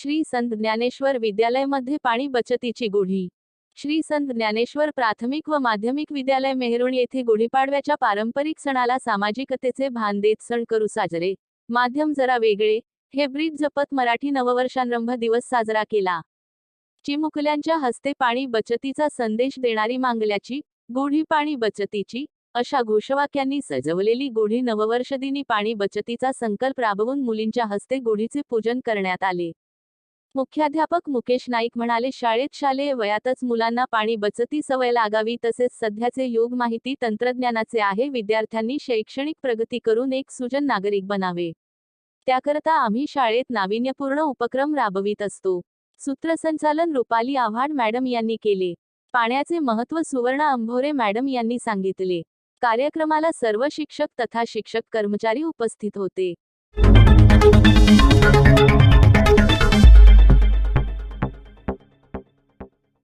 श्री संत ज्ञानेश्वर विद्यालयमध्ये पाणी बचतीची गुढी. श्री संत ज्ञानेश्वर प्राथमिक व माध्यमिक विद्यालय मेहरुण येथे गुढीपाडव्याच्या पारंपरिक सणाला सामाजिकतेचे भान देत सण करू साजरे. माध्यम जरा वेगळे हे ब्रीद जपत मराठी नववर्षारंभ दिवस साजरा केला. चिमुकल्यांच्या हस्ते पाणी बचतीचा संदेश देणारी मांगल्याची गुढी पाणी बचतीची अशा घोषवाक्यांनी सजवलेली गुढी नववर्षदिनी पाणी बचतीचा संकल्प राबवून मुलींच्या हस्ते गुढीचे पूजन करण्यात आले. मुख्याध्यापक मुकेश नाईक म्हणाले शाळेत शालेय वयातच मुलांना पाणी बचती सवय लागावी तसेच सध्याचे योग माहिती तंत्रज्ञानाचे आहे. विद्यार्थ्यांनी शैक्षणिक प्रगती करून एक सुजन नागरिक बनावे. त्याकरता आम्ही शाळेत नाविन्यपूर्ण उपक्रम राबवित असतो. सूत्रसंचालन रुपाली आव्हाड मॅडम यांनी केले. पाण्याचे महत्त्व सुवर्ण अंभोरे मॅडम यांनी सांगितले. कार्यक्रमाला सर्व शिक्षक तथा शिक्षक कर्मचारी उपस्थित होते.